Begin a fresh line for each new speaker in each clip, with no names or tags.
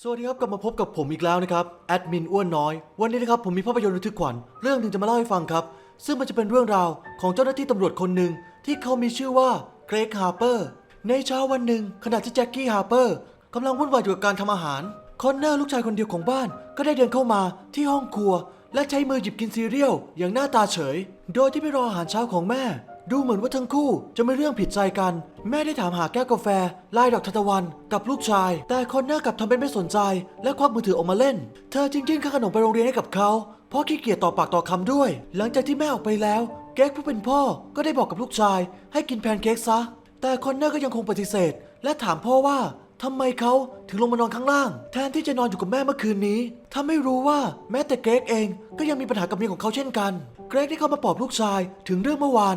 สวัสดีครับกลับมาพบกับผมอีกแล้วนะครับแอดมินอ้วนน้อย วันนี้นะครับผมมีภาพยนตร์ระทึกขวัญเรื่องหนึ่งจะมาเล่าให้ฟังครับ ซึ่งมันจะเป็นเรื่องราวของเจ้าหน้าที่ตำรวจคนหนึ่งที่เขามีชื่อว่าเกรกฮาร์เปอร์ในเช้าวันหนึ่งขณะที่แจ็คกี้ฮาร์เปอร์กำลังวุ่นวายอยู่กับการทำอาหารคอนเนอร์ลูกชายคนเดียวของบ้าน ก็ได้เดินเข้ามาที่ห้องครัว และใช้มือหยิบกินซีเรียลอย่างหน้าตาเฉย โดยที่ไม่รออาหารเช้าของแม่ ดูเหมือนว่าทั้งคู่จะไม่เรื่องผิดใจกัน แม่ได้ถามหาแก้วกาแฟลายดอกทานตะวัน กับลูกชาย แต่คอนเนอร์กลับทำเป็นไม่สนใจ และควักมือถือออกมาเล่น เธอจริงๆค่าขนมไปโรงเรียนให้กับเขาเพราะขี้เกียจต่อปากต่อคำด้วย หลังจากที่แม่ออกไปแล้ว เก๊กผู้เป็นพ่อก็ได้บอกกับลูกชาย ให้กินแพนเค้กซะ แต่คอนเนอร์ก็ยังคงปฏิเสธ และถามพ่อว่าทำไมเขาถึงลงมานอนข้างล่าง แทนที่จะนอนอยู่กับแม่เมื่อคืนนี้ถ้าไม่รู้ว่าแม้แต่เกรกเองก็ยังมีปัญหากับเมียของเขาเช่นกัน เกรกที่เข้ามาปลอบลูกชายถึงเรื่องเมื่อวาน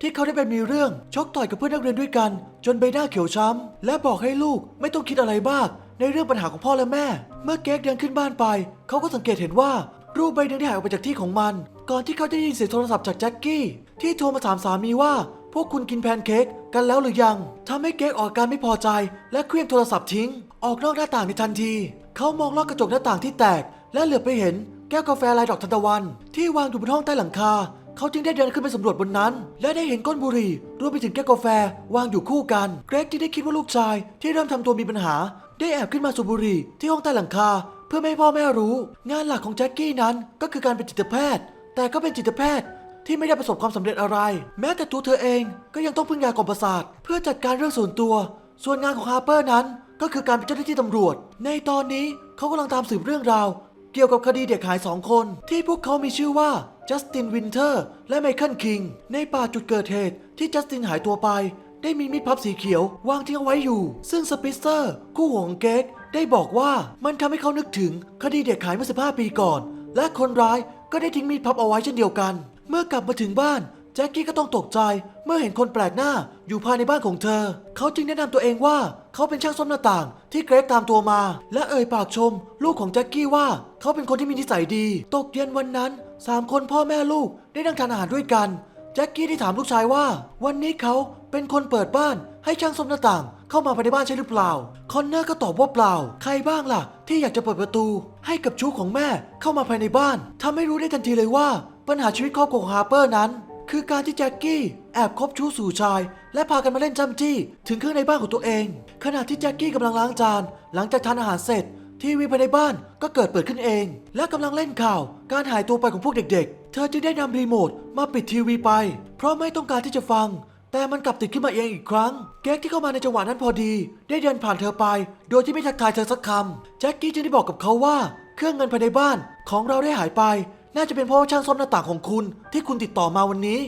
ที่เขาได้ไปมีเรื่องชกต่อยกับเพื่อนนักเรียนด้วยกัน จนใบหน้าเขียวช้ำ และบอกให้ลูกไม่ต้องคิดอะไรมาก ในเรื่องปัญหาของพ่อและแม่ เมื่อเก๊กเดินขึ้นบ้านไป เขาก็สังเกตเห็นว่ารูปใบหนึ่งได้หายออกไปจากที่ของมัน ก่อนที่เขาจะได้ยินเสียงโทรศัพท์จากแจ็คกี้ที่โทรมาถามสามีว่า พวกคุณกินแพนเค้กกันแล้วหรือยังทำให้เก๊กออกอาการไม่พอใจ และเคลื่อนโทรศัพท์ทิ้ง ออกนอกหน้าต่างในทันที เขามองลอดกระจกหน้าต่างที่แตก และเหลือบไปเห็นแก้วกาแฟลายดอกทานตะวัน ที่วางอยู่บนห้องใต้หลังคา เขาจึงได้เดินขึ้นไปสำรวจบนนั้น และได้เห็นก้นบุหรี่รวมไปถึงแก้วกาแฟวางอยู่คู่กัน เกรกจึงได้คิดว่าลูกชาย ที่เริ่มทำตัวมีปัญหา ได้แอบขึ้นมาสูบบุหรี่ที่ห้องใต้หลังคา เพื่อไม่ให้พ่อแม่รู้ งานหลักของแจ็คกี้นั้นก็คือการเป็นจิตแพทย์ แต่ก็เป็นจิตแพทย์ที่ไม่ได้ประสบความสำเร็จอะไร แม้แต่ตัวเธอเองก็ยังต้องพึ่งยากล่อมประสาทเพื่อจัดการเรื่องส่วนตัว ส่วนงานของฮาร์เปอร์นั้น ก็คือการเป็นเจ้าหน้าที่ตำรวจ ในตอนนี้เขากำลังตามสืบเรื่องราว เกี่ยวกับคดีเด็กหายสองคน ที่พวกเขามีชื่อว่า จัสตินวินเทอร์ และไมเคิลคิง ในป่าจุดเกิดเหตุที่จัสตินหายตัวไป ได้มีมีดพับสีเขียววางทิ้งเอาไว้อยู่ ซึ่งสปิสเตอร์ คู่หัวของเก๊กได้บอกว่ามันทำให้เขานึกถึงคดีเด็กหายเมื่อ 15 ปีก่อน และคนร้ายก็ได้ทิ้งมีดพับเอาไว้เช่นเดียวกัน เมื่อกลับมาถึงบ้านแจ็คกี้ก็ต้องตกใจเมื่อเห็นคนแปลกหน้าอยู่ภายในบ้านของเธอ เขาจึงแนะนำตัวเองว่า เขาเป็นช่างซ่อมหน้าต่าง ที่เกรกตามตัวมา และเอ่ยปากชม ลูกของแจ็คกี้ว่า เขาเป็นคนที่มีนิสัยดี ตกเย็นวันนั้นสามคนพ่อแม่ลูกได้นั่งทานอาหารด้วยกันแจ็คกี้ได้ถามลูกชายว่า วันนี้เขาเป็นคนเปิดบ้านให้ช่างซ่อมหน้าต่าง เข้ามาภายในบ้านใช่หรือเปล่า คอนเนอร์ก็ตอบว่าเปล่า ใครบ้างล่ะ ที่อยากจะเปิดประตู ให้กับชู้ของแม่เข้ามาภายในบ้านทำให้รู้ได้ทันทีเลยว่า ปัญหาชีวิตครอบครัวของฮาร์เปอร์นั้น คือการที่แจ็คกี้แอบคบชู้สู่ชาย และพากันมาเล่นจำจี้ ถึงเครื่องในบ้านของตัวเอง ขณะที่แจ็คกี้กำลังล้างจาน หลังจากทานอาหารเสร็จ ทีวีภายในบ้านก็เกิดเปิดขึ้นเอง และกำลังเล่นข่าว การหายตัวไปของพวกเด็ก ๆ เธอจึงได้นำรีโมทมาปิดทีวีไป เพราะไม่ต้องการที่จะฟัง แต่มันกลับติดขึ้นมาเองอีกครั้งเก๊กที่เข้ามาในจังหวะนั้นพอดี ได้เดินผ่านเธอไป โดยที่ไม่ทักทายเธอสักคำแจ็คกี้จึงได้บอกกับเขาว่า เครื่องเงินภายในบ้านของเราได้หายไป น่าจะเป็นเพราะช่างซ่อมหน้าต่างของคุณที่คุณติดต่อมาวันนี้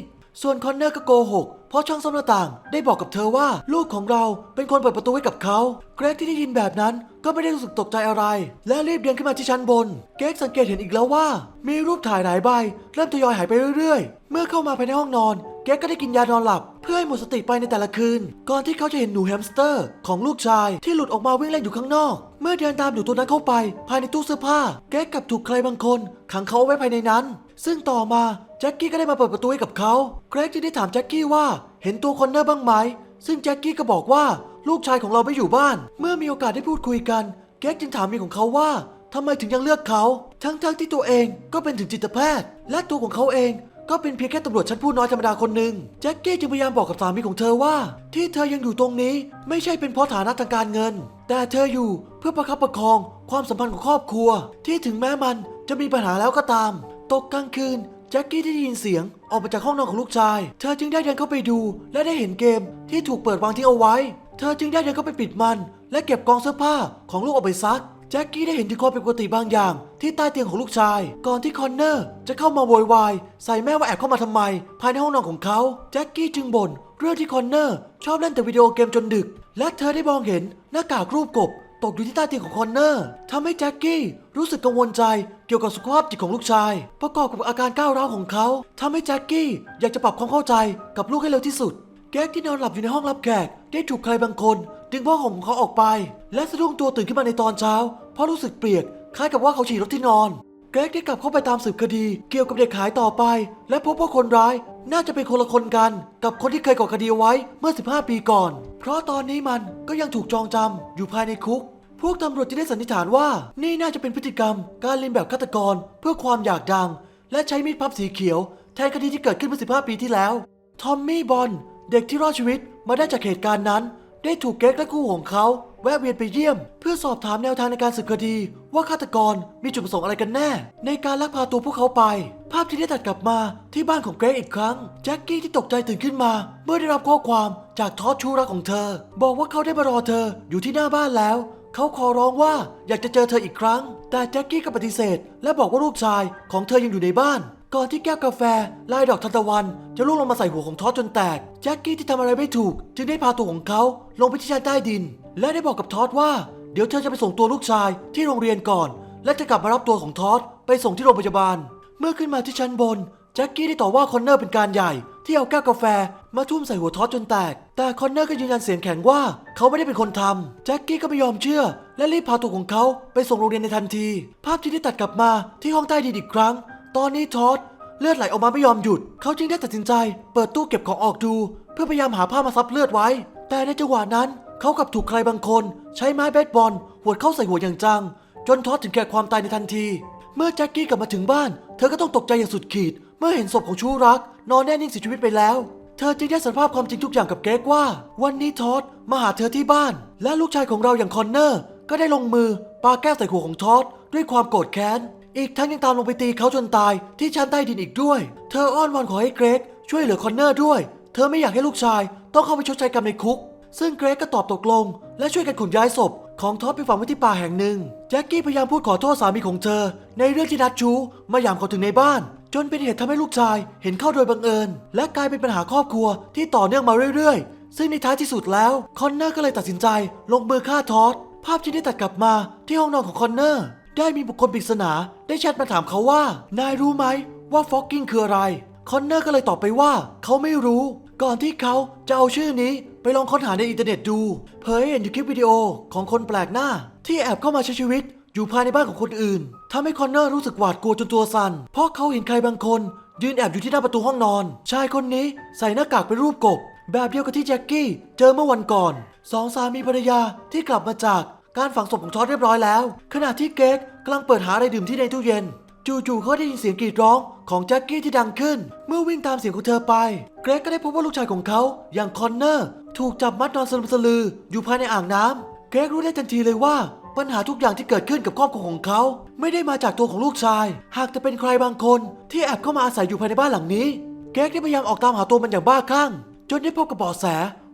ส่วนคอนเนอร์ก็โกหก เพราะช่างซ่อมหน้าต่าง ได้บอกกับเธอว่าลูกของเราเป็นคนเปิดประตูให้กับเขา เกรกที่ได้ยินแบบนั้นก็ไม่ได้รู้สึกตกใจอะไร และรีบเดินขึ้นมาที่ชั้นบน เกรกสังเกตเห็นอีกแล้วว่า มีรูปถ่ายหลายใบ เริ่มทยอยหายไปเรื่อยๆ เมื่อเข้ามาภายในห้องนอน เกรกก็ได้กินยานอนหลับ เพื่อให้หมดสติไปในแต่ละคืน ก่อนที่เขาจะเห็นหนูแฮมสเตอร์ ของลูกชายที่หลุดออกมาวิ่งเล่นอยู่ข้างนอก เมื่อเดินตามหนูตัวนั้นเข้าไป ภายในตู้เสื้อผ้า เกรกกลับถูกใครบางคนขังเขาเอาไว้ภายในนั้น ซึ่งต่อมาแจ็คกี้ก็ได้มาเปิดประตูให้กับเขาเกรกจึงได้ถามแจ็คกี้ว่าเห็นตัวคอนเนอร์บ้างไหม ซึ่งแจ็คกี้ก็บอกว่าลูกชายของเราไม่อยู่บ้าน เมื่อมีโอกาสได้พูดคุยกันเกรกจึงถามเมียของเขาว่าทำไมถึงยังเลือกเขา ทั้งๆที่ตัวเองก็เป็นถึงจิตแพทย์ และตัวของเขาเองก็เป็นเพียงแค่ตำรวจชั้นผู้น้อยธรรมดาคนหนึ่งแจ็คกี้จึงพยายามบอกกับสามีของเธอว่า ที่เธอยังอยู่ตรงนี้ไม่ใช่เป็นเพราะฐานะทางการเงิน แต่เธออยู่เพื่อประคับประคองความสัมพันธ์ของครอบครัว ที่ถึงแม้มันจะมีปัญหาแล้วก็ตาม ตกกลางคืนแจ็คกี้ได้ยินเสียงออกมาจากห้องนอนของลูกชาย เธอจึงได้เดินเข้าไปดูและได้เห็นเกมที่ถูกเปิดวางทิ้งเอาไว้ เธอจึงได้เดินเข้าไปปิดมัน และเก็บกองเสื้อผ้าของลูกออกไปซัก แจ็คกี้ได้เห็นถึงความผิดปกติบางอย่าง ที่ใต้เตียงของลูกชาย ก่อนที่คอนเนอร์จะเข้ามาโวยวายใส่แม่ว่าแอบเข้ามาทำไม ภายในห้องนอนของเขา แจ็คกี้จึงบ่นเรื่องที่คอนเนอร์ชอบเล่นแต่วิดีโอเกมจนดึก และเธอได้มองเห็นหน้ากากรูปกบ ตกอยู่ที่ใต้เตียงของคอนเนอร์ทำให้แจ็คกี้รู้สึกกังวลใจเกี่ยวกับสุขภาพจิตของลูกชาย ประกอบกับอาการก้าวร้าวของเขาทำให้แจ็คกี้อยากจะปรับความเข้าใจกับลูกให้เร็วที่สุดแก๊กที่นอนหลับอยู่ในห้องรับแขกได้ถูกใครบางคนดึงผ้าห่มของเขาออกไป และสะดุ้งตัวตื่นขึ้นมาในตอนเช้า เพราะรู้สึกเปียกคล้ายกับว่าเขาฉี่รถที่นอน แก๊กได้กลับเข้าไปตามสืบคดี เกี่ยวกับเด็กหายต่อไป และพบว่าคนร้าย น่าจะเป็นคนละคนกันกับคนที่เคยก่อคดีไว้เมื่อ 15 ปีก่อน เพราะตอนนี้มันก็ยังถูกจองจำอยู่ภายในคุก พวกตำรวจจะได้สันนิษฐานว่า นี่น่าจะเป็นพฤติกรรม การเลียนแบบฆาตกร เพื่อความอยากดัง และใช้มีดพับสีเขียว แทนคดีที่เกิดขึ้นเมื่อ 15 ปีที่แล้ว ทอมมี่บอลเด็กที่รอดชีวิตมาได้จากเหตุการณ์นั้น ได้ถูกเก๊กและคู่ของเขา แวะเวียนไปเยี่ยม เพื่อสอบถามแนวทางในการสืบคดี ว่าฆาตกรมีจุดประสงค์อะไรกันแน่ ในการลักพาตัวพวกเขาไป ภาพที่ได้ตัดกลับมาที่บ้านของเกรกอีกครั้ง แจ็คกี้ที่ตกใจตื่นขึ้นมา เมื่อได้รับข้อความจากทอดชูรักของเธอ บอกว่าเขาได้มารอเธออยู่ที่หน้าบ้านแล้ว เขาขอร้องว่าอยากจะเจอเธออีกครั้ง แต่แจ็คกี้ก็ปฏิเสธ และบอกว่าลูกชายของเธอยังอยู่ในบ้านก่อนที่แก้วกาแฟลายดอกทานตะวัน จะล่วงลงมาใส่หัวของทอดจนแตก แจ็คกี้ที่ทำอะไรไม่ถูก จึงได้พาตัวของเขาลงไปที่ชั้นใต้ดิน และได้บอกกับทอดว่า เดี๋ยวเธอจะไปส่งตัวลูกชายที่โรงเรียนก่อน และจะกลับมารับตัวของทอดไปส่งที่โรงพยาบาล เมื่อขึ้นมาที่ชั้นบนแจ็คกี้ได้ต่อว่าคอนเนอร์เป็นการใหญ่ที่เอาแก้วกาแฟมาทุ่มใส่หัวทอดจนแตก แต่คอนเนอร์ก็ยืนยันเสียงแข็งว่าเขาไม่ได้เป็นคนทำแจ็คกี้ก็ไม่ยอมเชื่อ และรีบพาตัวของเขาไปส่งโรงเรียนในทันที ภาพที่ได้ตัดกลับมาที่ห้องใต้ดินอีกครั้ง ตอนนี้ทอดเลือดไหลออกมาไม่ยอมหยุด เขาจึงได้ตัดสินใจ เปิดตู้เก็บของออกดู เพื่อพยายามหาผ้ามาซับเลือดไว้ แต่ในจังหวะนั้น เขากับถูกใครบางคน ใช้ไม้เบสบอลหวดเข้าใส่หัวอย่างจัง จนทอดถึงแก่ความตายในทันที เมื่อแจ็คกี้กลับมาถึงบ้าน เธอก็ต้องตกใจอย่างสุดขีด เมื่อเห็นศพของชู้รัก นอนแน่นิ่งเสียชีวิตไปแล้ว เธอจึงได้สารภาพความจริงทุกอย่างกับเกรกว่า วันนี้ทอดมาหาเธอที่บ้าน และลูกชายของเราอย่างคอนเนอร์ ก็ได้ลงมือปาแก้วใส่หัวของทอดด้วยความโกรธแค้นอีกทั้งยังตามลงไปตีเขาจนตายที่ชั้นใต้ดินอีกด้วย เธออ้อนวอนขอให้เกรกช่วยเหลือคอนเนอร์ด้วย เธอไม่อยากให้ลูกชายต้องเข้าไปชดใช้กรรมในคุก ซึ่งเกรกก็ตอบตกลง และช่วยกันขนย้ายศพของท็อดไปฝังไว้ที่ป่าแห่งหนึ่ง แจ็คกี้พยายามพูดขอโทษสามีของเธอ ในเรื่องที่นัดชู้มาหยามเขาถึงในบ้าน จนเป็นเหตุทำให้ลูกชายเห็นเข้าโดยบังเอิญ และกลายเป็นปัญหาครอบครัวที่ต่อเนื่องมาเรื่อยๆ ซึ่งในท้ายที่สุดแล้วคอนเนอร์ก็เลยตัดสินใจ ลงมือฆ่าท็อดภาพที่ได้ตัดกลับมาที่ห้องนอนของคอนเนอร์ได้มีบุคคลปริศนาได้แชทมาถามเขาว่า นายรู้ไหมว่าฟอกกิ้งคืออะไร คอนเนอร์ก็เลยตอบไปว่า เขาไม่รู้ ก่อนที่เขาจะเอาชื่อนี้ ไปลองค้นหาในอินเทอร์เน็ตดู เผยเห็นอยู่คลิปวิดีโอของคนแปลกหน้า ที่แอบเข้ามาใช้ชีวิต อยู่ภายในบ้านของคนอื่นทำให้คอนเนอร์รู้สึกหวาดกลัวจนตัวสั่น เพราะเขาเห็นใครบางคน ยืนแอบอยู่ที่หน้าประตูห้องนอน ชายคนนี้ใส่หน้ากากเป็นรูปกบ แบบเดียวกับที่แจ็คกี้เจอเมื่อวันก่อน สองสามีภรรยาที่กลับมาจากการฝังศพของทอดเรียบร้อยแล้ว ขณะที่เก๊กกำลังเปิดหาอะไรดื่มที่ในตู้เย็น จู่ๆเขาได้ยินเสียงกรีดร้องของแจ็คกี้ที่ดังขึ้น เมื่อวิ่งตามเสียงของเธอไป เกรกก็ได้พบว่าลูกชายของเขาอย่างคอนเนอร์ ถูกจับมัดนอนสลึมสลืออยู่ภายในอ่างน้ำเกรกรู้ได้ทันทีเลยว่า ปัญหาทุกอย่างที่เกิดขึ้นกับครอบครัวของเขา ไม่ได้มาจากตัวของลูกชาย หากจะเป็นใครบางคนที่แอบเข้ามาอาศัยอยู่ภายในบ้านหลังนี้ เกรกได้พยายามออกตามหาตัวมันอย่างบ้าคลั่ง จนได้พบกับเบาะแส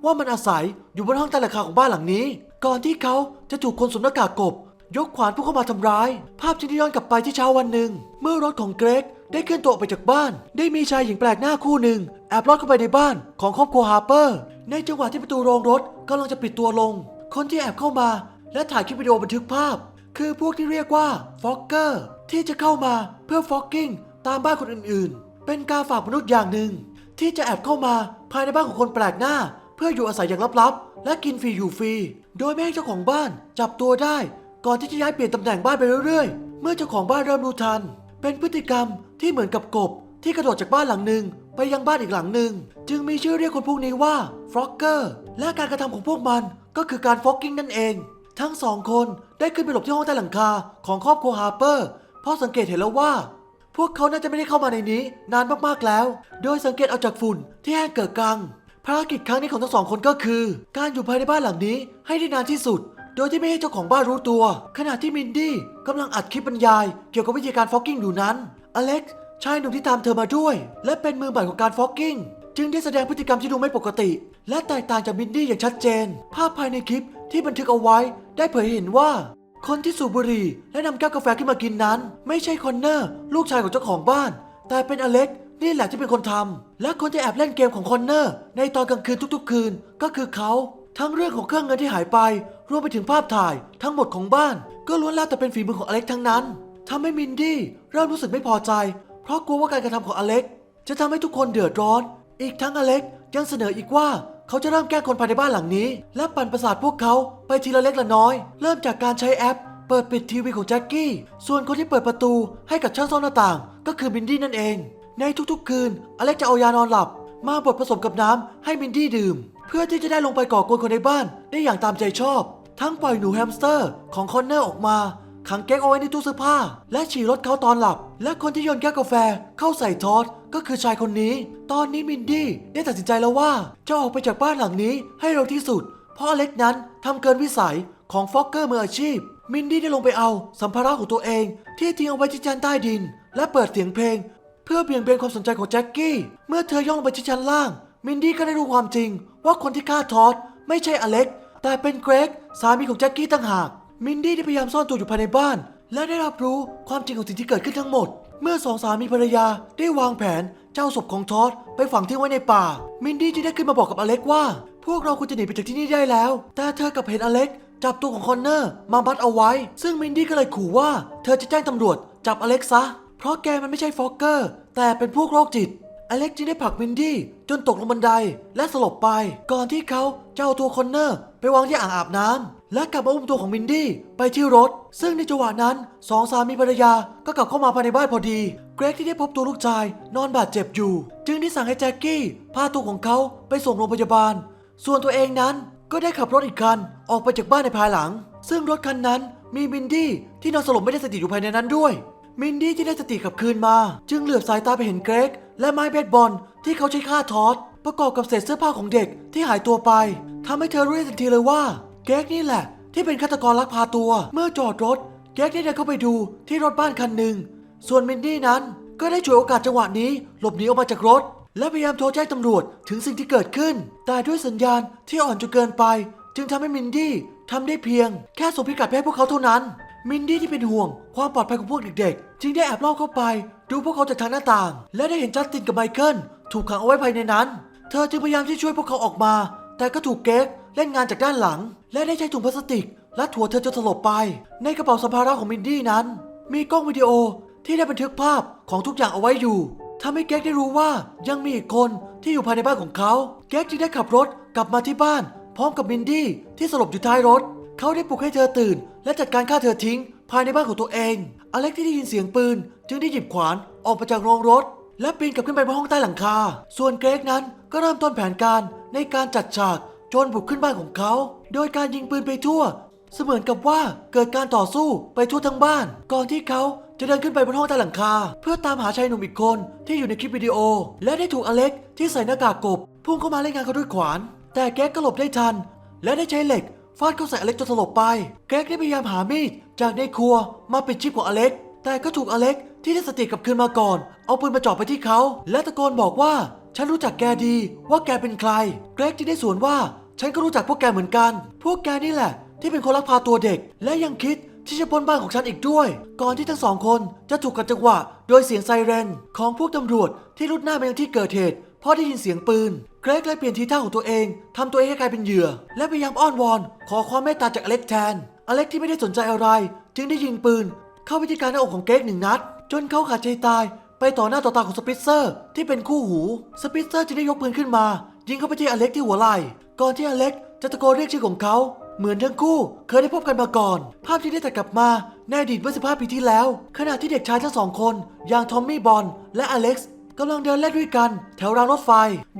ว่ามันอาศัยอยู่บนห้องใต้หลังคาของบ้านหลังนี้ ก่อนที่เขาจะถูกคนสวมหน้ากากกบ ยกขวานผู้เข้ามาทำร้าย ภาพจึงได้ย้อนกลับไปที่เช้าวันหนึ่ง เมื่อรถของเกรกได้เคลื่อนตัวออกไปจากบ้าน ได้มีชายหญิงแปลกหน้าคู่หนึ่งแอบลอดเข้าไปในบ้านของครอบครัวฮาร์เปอร์ ในจังหวะที่ประตูโรงรถกำลังจะปิดตัวลง คนที่แอบเข้ามา และถ่ายคลิปวิดีโอบันทึกภาพ คือพวกที่เรียกว่าฟ็อกเกอร์ที่จะเข้ามาเพื่อฟ็อกกิ้งตามบ้านคนอื่นๆ เป็นการฝากมนุษย์อย่างหนึ่ง ที่จะแอบเข้ามาภายในบ้านของคนแปลกหน้า เพื่ออยู่อาศัยอย่างลับๆ และกินฟรีอยู่ฟรี โดยไม่ให้เจ้าของบ้านจับตัวได้ ก่อนที่จะย้ายเปลี่ยนตำแหน่งบ้านไปเรื่อยๆ เมื่อเจ้าของบ้านเริ่มรู้ทัน เป็นพฤติกรรมที่เหมือนกับกบ ที่กระโดดจากบ้านหลังหนึ่งไปยังบ้านอีกหลังหนึ่งจึงมีชื่อเรียกคนพวกนี้ว่าฟล็อกเกอร์และการกระทำของพวกมันก็คือการฟอกกิ้งนั่นเอง ทั้งสองคนได้ขึ้นไปหลบที่ห้องใต้หลังคาของครอบครัวฮาร์เปอร์เพราะสังเกตเห็นแล้วว่า พวกเขาน่าจะไม่ได้เข้ามาในนี้ นานมากๆแล้ว โดยสังเกตเอาจากฝุ่นที่แห้งเกิดกังภารกิจครั้งนี้ของทั้งสองคนก็คือ การอยู่ภายในบ้านหลังนี้ให้ได้นานที่สุด โดยที่ไม่ให้เจ้าของบ้านรู้ตัว ขณะที่มินดี้กำลังอัดคลิปบรรยาย เกี่ยวกับวิธีการฟอกกิ้งอยู่นั้น อเล็กซ์ชายหนุ่มที่ตามเธอมาด้วย และเป็นมือใหม่ของการฟอกกิ้งจึงได้แสดงพฤติกรรมที่ดูไม่ปกติ และแตกต่างจากมินดี้อย่างชัดเจน ภาพภายในคลิปที่บันทึกเอาไว้ ได้เผยเห็นว่า คนที่สูบบุหรี่และนำแก้วกาแฟขึ้นมากินนั้น ไม่ใช่คอนเนอร์ลูกชายของเจ้าของบ้าน แต่เป็นอเล็กนี่แหละที่เป็นคนทำและคนที่แอบเล่นเกมของคอนเนอร์ในตอนกลางคืนทุกๆ คืนก็คือเขา ทั้งเรื่องของเครื่องเงินที่หายไป รวมไปถึงภาพถ่ายทั้งหมดของบ้าน ก็ล้วนแล้วแต่เป็นฝีมือของอเล็กทั้งนั้นทำให้มินดี้เริ่มรู้สึกไม่พอใจ เพราะกลัวว่าการกระทำของอเล็ก จะทำให้ทุกคนเดือดร้อน อีกทั้งอเล็กยังเสนออีกว่าเขาจะเริ่มแก้คนภายในบ้านหลังนี้ และปั่นประสาทพวกเขาไปทีละเล็กละน้อย เริ่มจากการใช้แอป เปิดปิดทีวีของแจ็คกี้ ส่วนคนที่เปิดประตูให้กับช่างซ่อมหน้าต่าง ก็คือมินดี้นั่นเอง ในทุกๆ คืนอเล็กจะเอายานอนหลับ มาบดผสมกับน้ำให้มินดี้ดื่ม เพื่อที่จะได้ลงไปก่อกวนคนในบ้านได้อย่างตามใจชอบ ทั้งปล่อยหนูแฮมสเตอร์ของคอนเนอร์ออกมาขังเก๊กเอาไว้ในตู้เสื้อผ้า และฉี่รถเขาตอนหลับ และคนที่โยนแก้วกาแฟเข้าใส่ทอดก็คือชายคนนี้ ตอนนี้มินดี้ได้ตัดสินใจแล้วว่าจะออกไปจากบ้านหลังนี้ให้เร็วที่สุด เพราะอเล็กนั้นทำเกินวิสัยของฟอกเกอร์มืออาชีพ มินดี้ได้ลงไปเอาสัมภาระของตัวเอง ที่ทิ้งเอาไว้ที่ชั้นใต้ดิน และเปิดเสียงเพลง เพื่อเบี่ยงเบนความสนใจของแจ็คกี้เมื่อเธอย่องลงไปที่ชั้นล่าง มินดี้ก็ได้รู้ความจริง ว่าคนที่ฆ่าทอดไม่ใช่อเล็ก แต่เป็นเกรกสามีของแจ็คกี้ต่างหาก มินดี้ได้พยายามซ่อนตัวอยู่ภายในบ้าน และได้รับรู้ความจริงของสิ่งที่เกิดขึ้นทั้งหมด เมื่อสองสามีภรรยาได้วางแผนเจ้าศพของทอดไปฝังทิ้งไว้ในป่า มินดี้จึงได้ขึ้นมาบอกกับอเล็กว่า พวกเราควรจะหนีไปจากที่นี่ได้แล้ว แต่เธอกับเห็นอเล็กจับตัวของคอนเนอร์มามัดเอาไว้ ซึ่งมินดี้ก็เลยขู่ว่า เธอจะแจ้งตำรวจจับอเล็กซะ เพราะแกมันไม่ใช่ฟอกเกอร์ แต่เป็นพวกโรคจิต อเล็กจึงได้ผลักมินดี้จนตกลงบันไดและสลบไป ก่อนที่เขาจะเอาตัวคอนเนอร์ไปวางที่อ่างอาบน้ำและกลับมาอุ้มตัวของมินดี้ไปที่รถ ซึ่งในจังหวะนั้นสองสามีภรรยาก็กลับเข้ามาภายในบ้านพอดี เกรกที่ได้พบตัวลูกชายนอนบาดเจ็บอยู่ จึงได้สั่งให้แจ็คกี้พาตัวของเขาไปส่งโรงพยาบาล ส่วนตัวเองนั้นก็ได้ขับรถอีกคันออกไปจากบ้านในภายหลัง ซึ่งรถคันนั้นมีมินดี้ที่นอนสลบไม่ได้สติอยู่ภายในนั้นด้วย มินดี้ที่ได้สติกลับคืนมา จึงเหลือบสายตาไปเห็นเกรก และไม้เบสบอลที่เขาใช้ฆ่าทอดประกอบกับเศษเสื้อผ้าของเด็กที่หายตัวไปทำให้เธอรู้ได้ทันทีเลยว่าเกรกนี่แหละ ที่เป็นฆาตกรลักพาตัว เมื่อจอดรถเกรกได้เดินเข้าไปดูที่รถบ้านคันหนึ่ง ส่วนมินดี้นั้นก็ได้ฉวยโอกาสจังหวะนี้ หลบหนีออกมาจากรถ และพยายามโทรแจ้งตำรวจถึงสิ่งที่เกิดขึ้น แต่ด้วยสัญญาณที่อ่อนจนเกินไป จึงทำให้มินดี้ทำได้เพียง แค่ส่งพิกัดไปให้พวกเขาเท่านั้น มินดี้ที่เป็นห่วง ความปลอดภัยของพวกเด็กๆ จึงได้แอบลอบเข้าไป ดูพวกเขาจากทางหน้าต่าง และได้เห็นจัสตินกับไมเคิลถูกขังเอาไว้ภายในนั้น เธอจึงพยายามที่ช่วยพวกเขาออกมา แต่ก็ถูกเก๊กเล่นงานจากด้านหลัง และได้ใช้ถุงพลาสติกลัดหัวเธอจนสลบไป ในกระเป๋าสัมภาระของมินดี้นั้น มีกล้องวิดีโอที่ได้บันทึกภาพของทุกอย่างเอาไว้อยู่ทำให้เก๊กได้รู้ว่ายังมีอีกคนที่อยู่ภายในบ้านของเขา เก๊กจึงได้ขับรถกลับมาที่บ้าน พร้อมกับมินดี้ที่สลบอยู่ท้ายรถ เขาได้ปลุกให้เธอตื่น และจัดการฆ่าเธอทิ้ง ภายในบ้านของตัวเอง อเล็กที่ได้ยินเสียงปืน จึงได้หยิบขวานออกมาจากโรงรถ และปีนกลับขึ้นไปบนห้องใต้หลังคา ส่วนเกรกนั้นก็เริ่มต้นแผนการในการจัดฉากโจรบุกขึ้นบ้านของเขา โดยการยิงปืนไปทั่ว เสมือนกับว่าเกิดการต่อสู้ไปทั่วทั้งบ้าน ก่อนที่เขาจะเดินขึ้นไปบนห้องใต้หลังคา เพื่อตามหาชายหนุ่มอีกคนที่อยู่ในคลิปวิดีโอ และได้ถูกอเล็กที่ใส่หน้ากากกบพุ่งเข้ามาเล่นงานเขาด้วยขวาน แต่แก๊กก็หลบได้ทัน และได้ใช้เหล็ก ฟาดเข้าใส่อเล็กจนสลบไปแก๊กได้พยายามหามีดจากในครัวมาปิดชีพของอเล็ก แต่ก็ถูกอเล็กที่ได้สติกลับคืนมาก่อน เอาปืนมาจ่อไปที่เขา และตะโกนบอกว่า ฉันรู้จักแกดีว่าแกเป็นใคร เกรกจึงได้สวนว่า ฉันก็รู้จักพวกแกเหมือนกัน พวกแกนี่แหละ ที่เป็นคนลักพาตัวเด็ก และยังคิดที่จะปล้นบ้านของฉันอีกด้วย ก่อนที่ทั้งสองคนจะถูกกัดจังหวะ โดยเสียงไซเรน ของพวกตำรวจที่รุดหน้าไปยังที่เกิดเหตุ พราะได้ยินเสียงปืน เกรกเลยเปลี่ยนทีท่าของตัวเองทำตัวเองให้กลายเป็นเหยื่อ และพยายามอ้อนวอน ขอความเมตตาจากอเล็กแทน อเล็กที่ไม่ได้สนใจอะไร จึงได้ยิงปืน เข้าไปที่กลารหน้าอกของเกรกหนึ่งนัด จนเขาขาดใจตายไปต่อหน้าต่อตาของสปิตเซอร์ที่เป็นคู่หู สปิตเซอร์จึงได้ยกปืนขึ้นมา ยิงเข้าไปที่อเล็กที่หัวไหล่ ก่อนที่อเล็กจะตะโกนเรียกชื่อของเขา เหมือนทั้งคู่เคยได้พบกันมาก่อน ภาพที่ได้ตัดกลับมาในอดีตเมื่อ15ปีที่แล้ว ขณะที่เด็กชายทั้งสองคน อย่างทอมมี่บอลและอเล็กซ์ กำลังเดินเล่นด้วยกัน แถวรางรถไฟ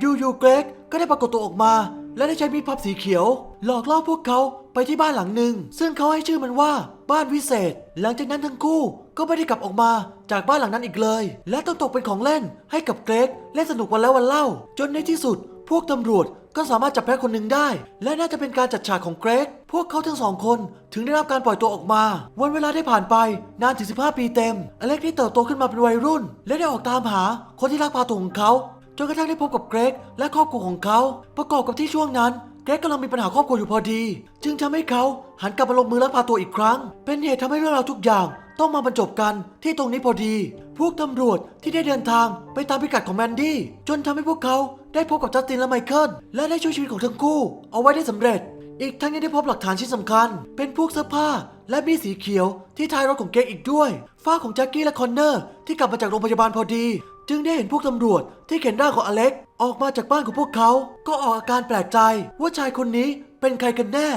ยูยูเกรกก็ได้ปรากฏตัวออกมา และได้ใช้มีดพับสีเขียว หลอกล่อพวกเขาไปที่บ้านหลังหนึ่ง ซึ่งเขาให้ชื่อมันว่าบ้านวิเศษ หลังจากนั้นทั้งคู่ก็ไม่ได้กลับออกมาจากบ้านหลังนั้นอีกเลย และต้องตกเป็นของเล่นให้กับเกรกเล่นสนุกวันแล้ววันเล่า จนในที่สุด พวกตำรวจก็สามารถจับแพ้คนหนึ่งได้ และน่าจะเป็นการจัดฉากของเกรก วกเขาทั้งสองคนถึงได้รับการปล่อยตัวออกมา วันเวลาได้ผ่านไปนานถึง 15 ปีเต็ม อเล็กได้เติบโตขึ้นมาเป็นวัยรุ่น และได้ออกตามหาคนที่ลักพาตัวของเขา จนกระทั่งได้พบกับเกรกและครอบครัวของเขา ประกอบกับที่ช่วงนั้นเกรกกำลังมีปัญหาครอบครัวอยู่พอดี จึงทำให้เขาหันกลับมาลงมือลักพาตัวอีกครั้ง เป็นเหตุทำให้เรื่องราวทุกอย่างต้องมาบรรจบกันที่ตรงนี้พอดี พวกตำรวจที่ได้เดินทางไปตามพิกัดของแมนดี้จนทำให้พวกเขาได้พบกับจัสตินและไมเคิลและได้ช่วยชีวิตของทั้งคู่ เอาไว้ได้สำเร็จ อีกทั้งยังได้พบหลักฐานชิ้นสำคัญ เป็นพวกเสื้อผ้า และมีสีเขียวที่ท้ายรถของเก๊กอีกด้วย ฝ้าของแจ็คกี้และคอนเนอร์ที่กลับมาจากโรงพยาบาลพอดี จึงได้เห็นพวกตำรวจที่เข็นร่างของอเล็ก ออกมาจากบ้านของพวกเขา ก็ออกอาการแปลกใจว่าชายคนนี้เป็นใครกันแน่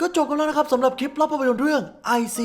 ก็จบกันแล้วนะครับสำหรับคลิปเล่าภาพยนตร์เรื่อง I C